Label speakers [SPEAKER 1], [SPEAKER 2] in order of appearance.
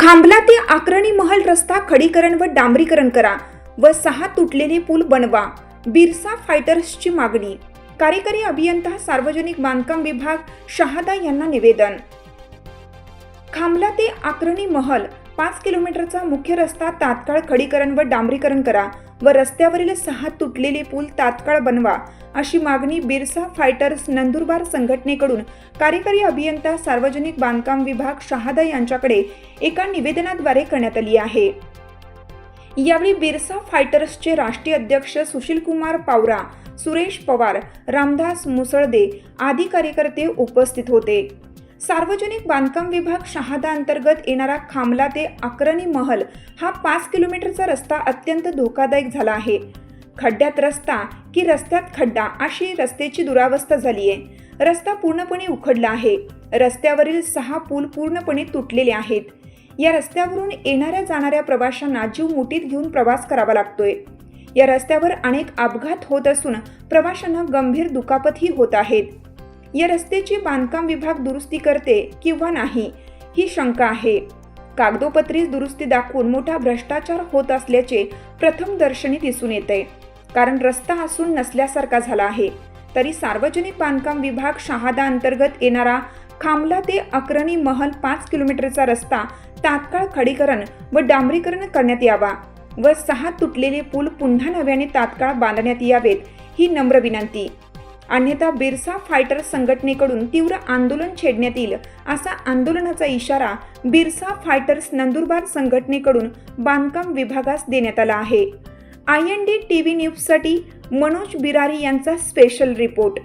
[SPEAKER 1] खांबला ते आक्रणी महल रस्ता खडीकरण व डांबरीकरण करा व सहा तुटलेले पूल बनवा. बिरसा फायटर्सची मागणी. कार्यकारी अभियंता सार्वजनिक बांधकाम विभाग शहादा यांना निवेदन. खांबला ते आक्रणी महल पाच किलोमीटरचा मुख्य रस्ता तात्काळ खडीकरण व डांबरीकरण करा व रस्त्यावरील सहा तुटलेले पूल तात्काळ बनवा अशी मागणी बिरसा फायटर्स नंदुरबार संघटनेकडून कार्यकारी अभियंता सार्वजनिक बांधकाम विभाग शहादा यांच्याकडे एका निवेदनाद्वारे करण्यात आली आहे. यावेळी बिरसा फायटर्सचे राष्ट्रीय अध्यक्ष सुशीलकुमार पावरा सुरेश पवार रामदास मुसळदे आदी कार्यकर्ते उपस्थित होते. सार्वजनिक बांधकाम विभाग शहादा अंतर्गत येणारा खामला ते अकरणी महल हा पाच किलोमीटरचा रस्ता अत्यंत धोकादायक झाला आहे. खड्ड्यात रस्ता की रस्त्यात खड्डा अशी रस्त्याची दुरावस्था झाली आहे. रस्ता पूर्णपणे उखडला आहे. रस्त्यावरील सहा पूल पूर्णपणे तुटलेले आहेत. या रस्त्यावरून येणाऱ्या जाणाऱ्या प्रवाशांना जीव मुठीत घेऊन प्रवास करावा लागतोय. या रस्त्यावर अनेक अपघात होत असून प्रवाशांना गंभीर दुखापतही होत आहेत. या रस्त्याची बांधकाम विभाग दुरुस्ती करते किंवा नाही ही शंका आहे. कागदोपत्री दुरुस्ती दाखवून मोठा भ्रष्टाचार होत असल्याचे प्रथम दर्शनी दिसून येते. कारण रस्ता असून नसल्यासारखा झाला आहे. तरी सार्वजनिक बांधकाम विभाग शहादा अंतर्गत येणारा खामला ते अकरणी महल पाच किलोमीटरचा रस्ता तात्काळ खडीकरण व डांबरीकरण करण्यात यावा व सहा तुटलेले पूल पुन्हा नव्याने तात्काळ बांधण्यात यावेत ही नम्र विनंती. अन्यथा बिरसा फायटर संघटनेकडून तीव्र आंदोलन छेडण्यात येईल असा आंदोलनाचा इशारा बिरसा फायटर्स नंदुरबार संघटनेकडून बांधकाम विभागास देण्यात आला आहे. I N D T V न्यूजसाठी मनोज बिरारी यांचा स्पेशल रिपोर्ट.